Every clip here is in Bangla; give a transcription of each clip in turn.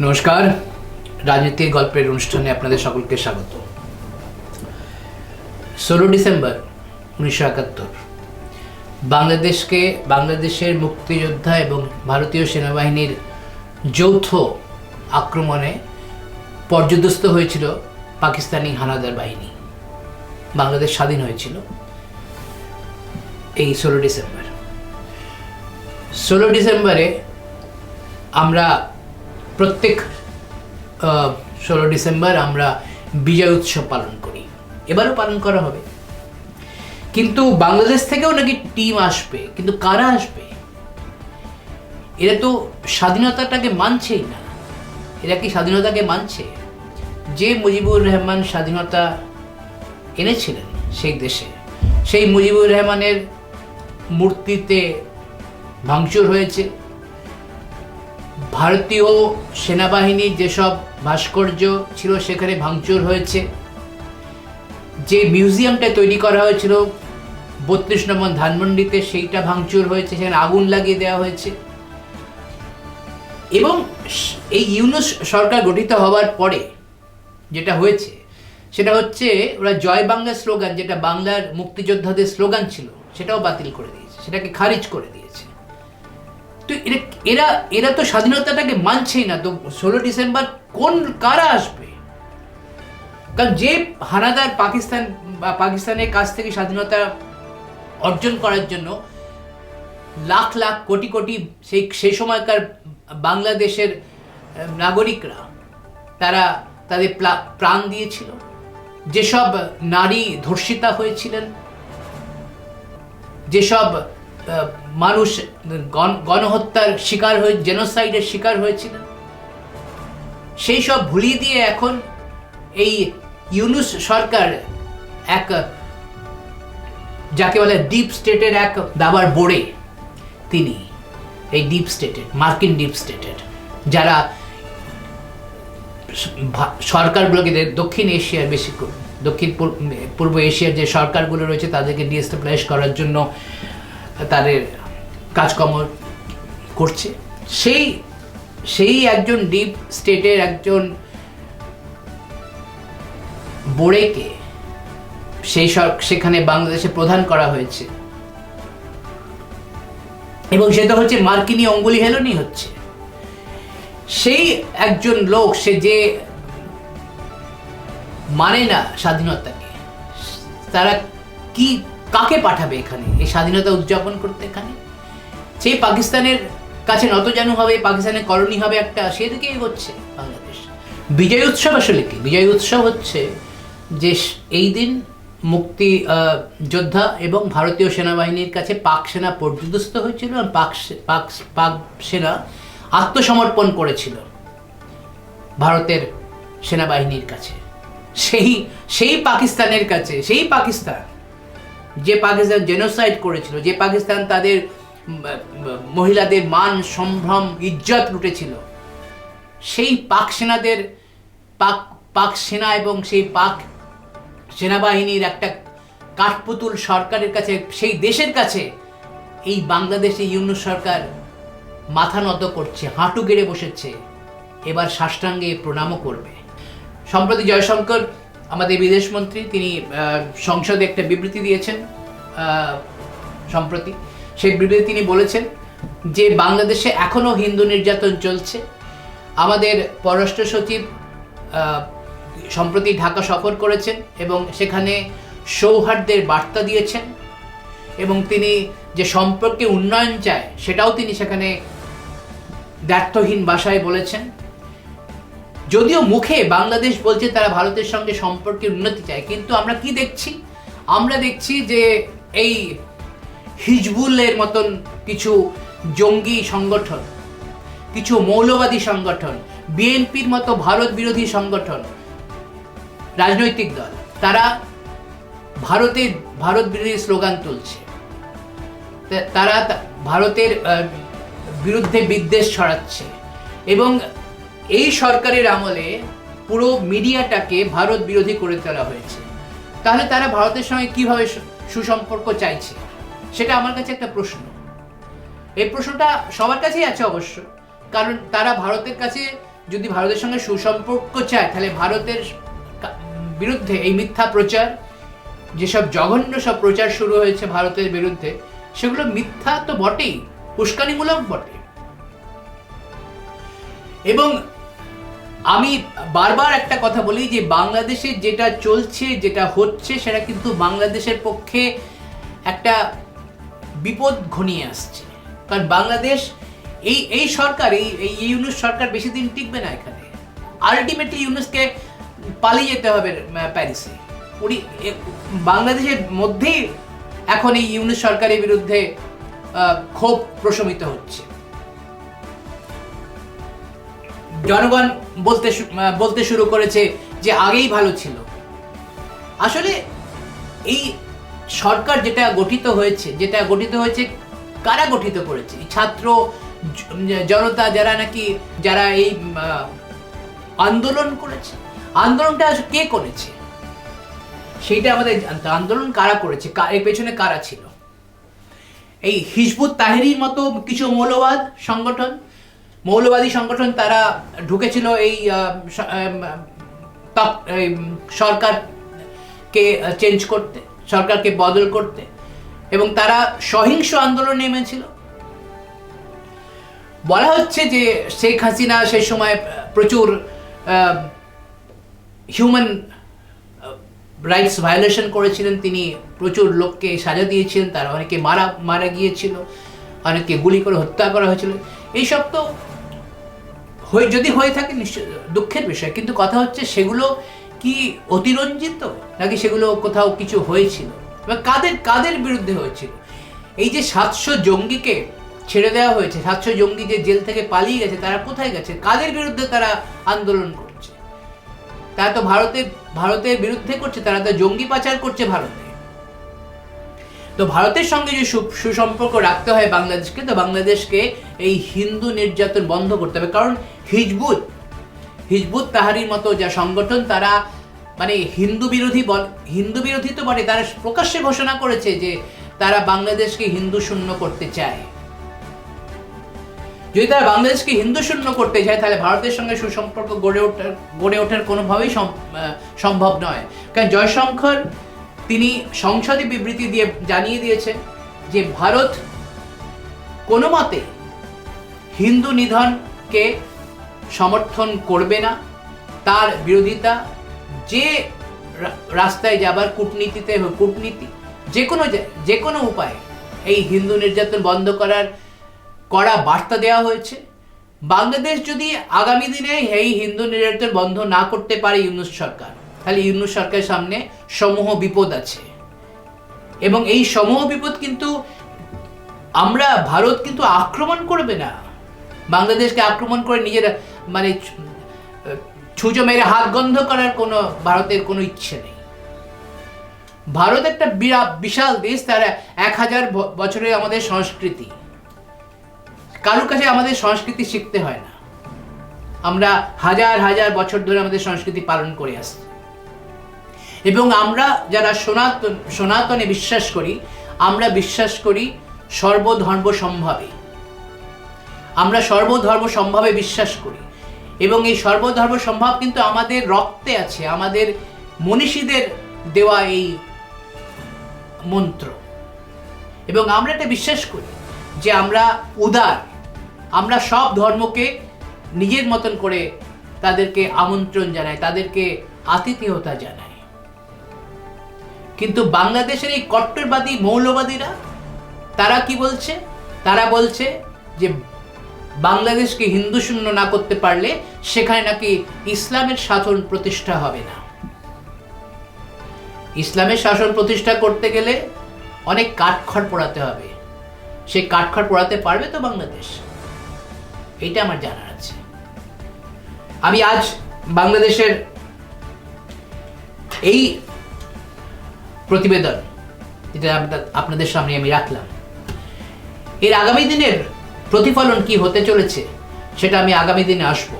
নমস্কার। রাজনীতির গল্পের অনুষ্ঠানে আপনাদের সকলকে স্বাগত। ষোলো ডিসেম্বর উনিশশো একাত্তর। বাংলাদেশকে, বাংলাদেশের মুক্তিযোদ্ধা এবং ভারতীয় সেনাবাহিনীর যৌথ আক্রমণে পর্যদস্ত হয়েছিল পাকিস্তানি হানাদার বাহিনী। বাংলাদেশ স্বাধীন হয়েছিল এই ষোলো ডিসেম্বর। ষোলো ডিসেম্বরে আমরা প্রত্যেক ষোলো ডিসেম্বর আমরা বিজয় উৎসব পালন করি। এবারও পালন করা হবে। কিন্তু বাংলাদেশ থেকেও নাকি টিম আসবে, কিন্তু কারা আসবে? এরা তো স্বাধীনতাটাকে মানছেই না। এরা কি স্বাধীনতাকে মানছে? যে মুজিবুর রহমান স্বাধীনতা এনেছিলেন সেই দেশে, সেই মুজিবুর রহমানের মূর্তিতে ভাঙচুর হয়েছে। ভারতীয় সেনাবাহিনীর যেসব ভাস্কর্য ছিল সেখানে ভাঙচুর হয়েছে। যে মিউজিয়ামটা তৈরি করা হয়েছিল, বত্রিশ নম্বর ধানমন্ডিতে সেইটা ভাঙচুর হয়েছে, সেখানে আগুন লাগিয়ে দেওয়া হয়েছে। এবং এই ইউনুস সরকার গঠিত হওয়ার পরে যেটা হয়েছে, সেটা হচ্ছে ওরা জয় বাংলা স্লোগান, যেটা বাংলার মুক্তিযোদ্ধাদের স্লোগান ছিল, সেটাও বাতিল করে দিয়েছে, সেটাকে খারিজ করে দিয়েছে। তো এরা এরা এরা তো স্বাধীনতাটাকে মানছেই না। তো ষোলো ডিসেম্বর কোন, কারা আসবে? কারণ যে হানাদার পাকিস্তান, বা পাকিস্তানের কাছ থেকে স্বাধীনতা অর্জন করার জন্য লাখ লাখ, কোটি কোটি সেই সেই সময়কার বাংলাদেশের নাগরিকরা তারা তাদের প্রাণ দিয়েছিল। যেসব নারী ধর্ষিতা হয়েছিলেন, যেসব মানুষ গণহত্যার শিকার হয়ে জেনোসাইডের শিকার হয়েছিলেন সেই সব ভুলিয়ে দিয়ে এখন এই ইউনুস সরকার এক, যাকে বলে ডিপ স্টেটের এক দাবার বোর্ডে তিনি। এই ডিপ স্টেটের মার্কিন ডিপ স্টেটের যারা সরকারগুলোকে দক্ষিণ এশিয়ার বেশি, দক্ষিণ পূর্ব এশিয়ার যে সরকারগুলো রয়েছে তাদেরকে ডিএস্টাবলাইজ করার জন্য তাদের কাজকর্ম করছে। সেই সেই একজন ডিপ স্টেটের একজন বোড়েকে সেই সেখানে বাংলাদেশে প্রধান করা হয়েছে। এবং সেটা হচ্ছে মার্কিনী অঙ্গুলি হেলনই হচ্ছে। সেই একজন লোক, সে যে মানে না স্বাধীনতাকে, তারা কি কাকে পাঠাবে এখানে? এই স্বাধীনতা উদযাপন করতে এখানে? সেই পাকিস্তানের কাছে নতজানু হবে, পাকিস্তানের করণী হবে একটা, সেদিকে এগোচ্ছে বাংলাদেশ। বিজয় উৎসব আসলে কি? বিজয় উৎসব হচ্ছে যে এই দিন মুক্তি যোদ্ধা এবং ভারতীয় সেনাবাহিনীর কাছে পাক সেনা পর্যদস্ত হয়েছিল এবং পাক পাক পাক সেনা আত্মসমর্পণ করেছিল ভারতের সেনাবাহিনীর কাছে। সেই সেই পাকিস্তানের কাছে, সেই পাকিস্তান যে পাকিস্তান জেনোসাইড করেছিল, যে পাকিস্তান তাদের মহিলাদের মান, সম্ভ্রম, ইজ্জত লুটেছিল, সেই পাক সেনাদের, পাক পাক সেনা এবং সেই পাক সেনাবাহিনীর একটা কাঠপুতুল সরকারের কাছে, সেই দেশের কাছে এই বাংলাদেশে ইউনুস সরকার মাথা নত করছে, হাঁটু গেড়ে বসেছে, এবার সাষ্টাঙ্গে প্রণামও করবে। সম্প্রতি জয়শঙ্কর আমাদের বিদেশমন্ত্রী তিনি সংসদে একটা বিবৃতি দিয়েছেন সম্প্রতি। সেই বিবৃতি তিনি বলেছেন যে বাংলাদেশে এখনও হিন্দু নির্যাতন চলছে। আমাদের পররাষ্ট্র সচিব সম্প্রতি ঢাকা সফর করেছেন এবং সেখানে সৌহার্দ্যের বার্তা দিয়েছেন এবং তিনি যে সম্পর্কে উন্নয়ন চায়, সেটাও তিনি সেখানে ব্যর্থহীন ভাষায় বলেছেন। যদিও মুখে বাংলাদেশ বলছে তারা ভারতের সঙ্গে সম্পর্কের উন্নতি চায়, কিন্তু আমরা কি দেখছি? আমরা দেখছি যে এই হিজবুলের মতন কিছু জঙ্গি সংগঠন, কিছু মৌলবাদী সংগঠন, বিএনপির মতো ভারত বিরোধী সংগঠন, রাজনৈতিক দল, তারা ভারতের ভারত বিরোধী স্লোগান তুলছে। তারা ভারতের বিরুদ্ধে বিদ্বেষ ছড়াচ্ছে এবং এই সরকারের আমলে পুরো মিডিয়াটাকে ভারত বিরোধী করে তোলা হয়েছে। তাহলে তারা ভারতের সঙ্গে কীভাবে সুসম্পর্ক চাইছে? সেটা আমার কাছে একটা প্রশ্ন। এই প্রশ্নটা সবার কাছেই আছে অবশ্য। কারণ তারা ভারতের কাছে যদি ভারতের সঙ্গে সুসম্পর্ক চায়, তাহলে ভারতের বিরুদ্ধে এই মিথ্যা প্রচার, যেসব জঘন্য সব প্রচার শুরু হয়েছে ভারতের বিরুদ্ধে, সেগুলো মিথ্যা তো বটেই, উস্কানিমূলক বটে। এবং আমি বারবার একটা কথা বলি যে বাংলাদেশে যেটা চলছে, যেটা হচ্ছে, সেটা কিন্তু বাংলাদেশের পক্ষে একটা বিপদ ঘনিয়ে আসছে। কারণ বাংলাদেশ, এই এই সরকার, এই এই ইউনুস সরকার বেশি দিন টিকবে না এখানে। আলটিমেটলি ইউনুসকে পালিয়ে যেতে হবে প্যারিসে। উনি বাংলাদেশের মধ্যেই এখন এই ইউনুস সরকারের বিরুদ্ধে ক্ষোভ প্রশমিত হচ্ছে। জনগণ বলতে বলতে শুরু করেছে যে আগেই ভালো ছিল। আসলে এই সরকার যেটা গঠিত হয়েছে, যেটা গঠিত হয়েছে, কারা গঠিত করেছে? ছাত্র জনতা যারা নাকি, যারা এই আন্দোলন করেছে, আন্দোলনটা কে করেছে? সেইটা আমাদের জানতে আন্দোলন কারা করেছে? এর পেছনে কারা ছিল? এই হিজবুত তাহেরির মতো কিছু মৌলবাদ সংগঠন মৌলবাদী সংগঠন তারা ঢুকেছিল এই সরকারকে চেঞ্জ করতে, সরকারকে বদল করতে। এবং তারা সহিংস আন্দোলন নেমেছিল। বলা হচ্ছে যে শেখ হাসিনা সেই সময় প্রচুর হিউম্যান রাইটস ভায়োলেশন করেছিলেন। তিনি প্রচুর লোককে সাজা দিয়েছিলেন। তারা অনেকে মারা মারা গিয়েছিল। অনেককে গুলি করে হত্যা করা হয়েছিল। এইসব তো হয়ে, যদি হয়ে থাকে নিশ্চয় দুঃখের বিষয়। কিন্তু কথা হচ্ছে সেগুলো কি অতিরঞ্জিত? নাকি সেগুলো কোথাও কিছু হয়েছিল? এবার কাদের কাদের বিরুদ্ধে হয়েছিল? এই যে সাতশো জঙ্গিকে ছেড়ে দেওয়া হয়েছে, সাতশো জঙ্গি যে জেল থেকে পালিয়ে গেছে, তারা কোথায় গেছে? কাদের বিরুদ্ধে তারা আন্দোলন করছে? তারা তো ভারতের ভারতের বিরুদ্ধে করছে, তারা তো জঙ্গি পাচার করছে ভারতে। তো ভারতের সঙ্গে যে সুসম্পর্ক রাখতে হয় বাংলাদেশকে, তো বাংলাদেশকে এই হিন্দু নির্যাতন বন্ধ করতে হবে। কারণ হিজবুত হিজবুত তাহারির মতো যা সংগঠন, তারা মানে হিন্দু বিরোধী হিন্দু বিরোধী তো বটে, তারা প্রকাশ্যে ঘোষণা করেছে যে তারা বাংলাদেশকে হিন্দু শূন্য করতে চায়। যদি তারা বাংলাদেশকে হিন্দু শূন্য করতে চায়, তাহলে ভারতের সঙ্গে সুসম্পর্ক গড়ে ওঠার গড়ে ওঠার কোনোভাবেই সম্ভব নয়। কারণ জয়শঙ্কর তিনি সংসদে বিবৃতি দিয়ে জানিয়ে দিয়েছেন যে ভারত কোনো মতে হিন্দু নিধনকে সমর্থন করবে না। তার বিরোধিতা যে রাস্তায় যাবার কূটনীতিতে কূটনীতি, যে কোনো যে কোনো উপায়ে এই হিন্দু নির্যাতন বন্ধ করার কড়া বার্তা দেওয়া হয়েছে। বাংলাদেশ যদি আগামী দিনে এই হিন্দু নির্যাতন বন্ধ না করতে পারে ইউনুস সরকার তাহলে ইউনুস সরকারের সামনে সমূহ বিপদ আছে। এবং এই সমূহ বিপদ কিন্তু আমরা, ভারত কিন্তু আক্রমণ করবে না। বাংলাদেশকে আক্রমণ করে নিজের মানে ছুঁচো মেরে হাত গন্ধ করার কোনো ভারতের কোনো ইচ্ছে নেই। ভারত একটা বিরাট বিশাল দেশ, তার এক হাজার বছরের আমাদের সংস্কৃতি। কারোর কাছে আমাদের সংস্কৃতি শিখতে হয় না। আমরা হাজার হাজার বছর ধরে আমাদের সংস্কৃতি পালন করে আসছি। এবং আমরা যারা সনাতন, সনাতনে বিশ্বাস করি, আমরা বিশ্বাস করি সর্বধর্ম সম্ভাবে আমরা সর্বধর্ম সম্ভাবে বিশ্বাস করি। এবং এই সর্বধর্ম সম্ভব কিন্তু আমাদের রক্তে আছে, আমাদের মনীষীদের দেওয়া এই মন্ত্র। এবং আমরা এটা বিশ্বাস করি যে আমরা উদার, আমরা সব ধর্মকে নিজের মতন করে তাদেরকে আমন্ত্রণ জানাই, তাদেরকে আতিথেয়তা জানাই। কিন্তু বাংলাদেশের এই কট্টরবাদী, মৌলবাদীরা, তারা কি বলছে? তারা বলছে যে বাংলাদেশকে হিন্দু শূন্য না করতে পারলে সেখানে নাকি ইসলামের শাসন প্রতিষ্ঠা হবে না। ইসলামের শাসন প্রতিষ্ঠা করতে গেলে অনেক কাঠখড় পোড়াতে হবে। সেই কাঠখড় পোড়াতে পারবে তো বাংলাদেশ? এটা আমার জানার আছে। আমি আজ বাংলাদেশের এই প্রতিবেদন, যেটা আপনাদের সামনে আমি রাখলাম। এর আগামী দিনের প্রতিফলন কি হতে চলেছে, সেটা আমি আগামী দিনে আসব।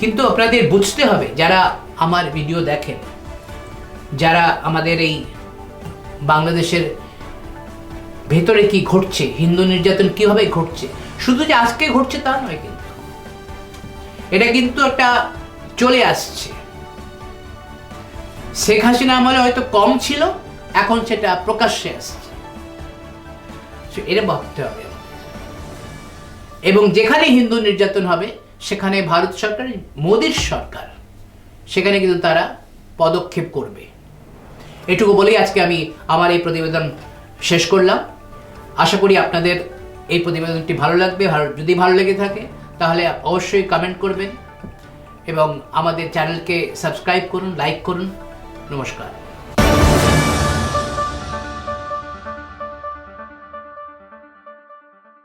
কিন্তু আপনাদের বুঝতে হবে, যারা আমার ভিডিও দেখেন, যারা আমাদের এই বাংলাদেশের ভেতরে কি ঘটছে, হিন্দু নির্যাতন কীভাবে ঘটছে, শুধু যে আজকে ঘটছে তা নয় কিন্তু, এটা কিন্তু একটা চলে আসছে। শেখ হাসিনা আমলে হয়তো কম ছিল, এখন সেটা প্রকাশ্যে আসছে। এটা ভাবতে হবে। এবং যেখানে হিন্দু নির্যাতন হবে সেখানে ভারত সরকার, মোদীর সরকার, সেখানে কিন্তু তারা পদক্ষেপ করবে। এটুকু বলেই আজকে আমি আমার এই প্রতিবেদন শেষ করলাম। আশা করি আপনাদের এই প্রতিবেদনটি ভালো লাগবে। যদি ভালো লেগে থাকে, তাহলে অবশ্যই কমেন্ট করবেন এবং আমাদের চ্যানেলকে সাবস্ক্রাইব করুন লাইক করুন। নমস্কার